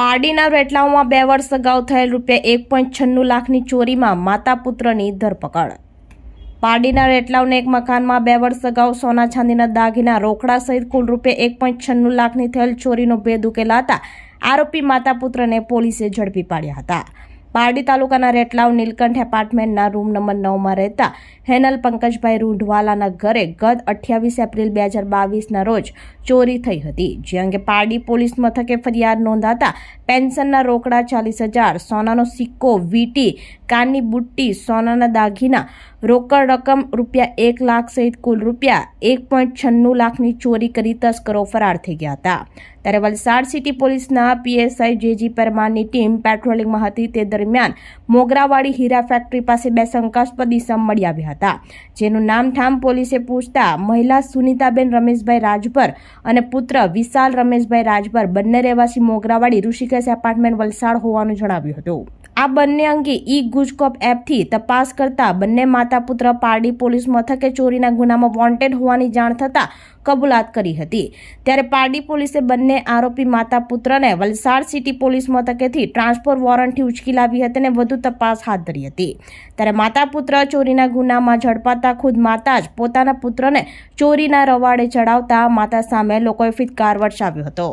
પારડીના રેટલાઓમાં બે વર્ષ અગાઉ થયેલ રૂપિયા એક પોઈન્ટ છન્નું લાખની ચોરીમાં માતા પુત્રની ધરપકડ. પારડીના રેટલાવને એક મકાનમાં બે વર્ષ અગાઉ સોના ચાંદીના દાગીના રોકડા સહિત કુલ રૂપિયા એક પોઈન્ટ છન્નું લાખની થયેલ ચોરીનો ભેદ ઉકેલાતા આરોપી માતા પુત્રને પોલીસે ઝડપી પાડ્યા હતા. પારડી તાલુકાના રેટલાવ નીલકંઠ એપાર્ટમેન્ટના રૂમ નંબર નવમાં રહેતા હેનલ પંકજભાઈ રૂંઢવાલાના ઘરે ગત અઠ્યાવીસ એપ્રિલ બે હજાર બાવીસના રોજ ચોરી થઈ હતી. જે અંગે પારડી પોલીસ મથકે ફરિયાદ નોંધાતા પેન્શનના રોકડા ચાલીસ હજાર, સોનાનો સિક્કો, વીટી કાનની બુટ્ટી, સોનાના દાગીના, રોકડ રકમ રૂપિયા એક લાખ સહિત કુલ રૂપિયા એક પોઈન્ટ છન્નું લાખની ચોરી કરી તસ્કરો ફરાર થઈ ગયા હતા. ત્યારે વલસાડ સિટી પોલીસના પીએસઆઈ જેજી પરમારની ટીમ પેટ્રોલિંગમાં હતી તે દરમિયાન મોગરાવાડી હીરા ફેક્ટરી પાસે બે શંકાસ્પદ ઇસમ મળી આવ્યા હતા, જેનું નામ ઠામ પોલીસે પૂછતા મહિલા સુનીતાબેન રમેશભાઈ રાજભર અને પુત્ર વિશાલ રમેશભાઈ રાજભર બંને રહેવાસી મોગરાવાડી ઋષિકેશ એપાર્ટમેન્ટ વલસાડ હોવાનું જણાવ્યું હતું. આ બંને અંગે ઈ ગુજકોપ એપથી તપાસ કરતા બંને માતા પુત્ર પારડી પોલીસ મથકે ચોરીના ગુનામાં વોન્ટેડ હોવાની જાણ થતાં કબૂલાત કરી હતી. ત્યારે પારડી પોલીસે બંને આરોપી માતા પુત્રને વલસાડ સિટી પોલીસ મથકેથી ટ્રાન્સફર વોરંટથી ઉચકી લાવી હતી અને વધુ તપાસ હાથ ધરી હતી. ત્યારે માતા પુત્ર ચોરીના ગુનામાં ઝડપાતા ખુદ માતા જ પોતાના પુત્રને ચોરીના રવાડે ચડાવતા માતા સામે લોકોએ ફિટકાર વર્ષાવ્યો હતો.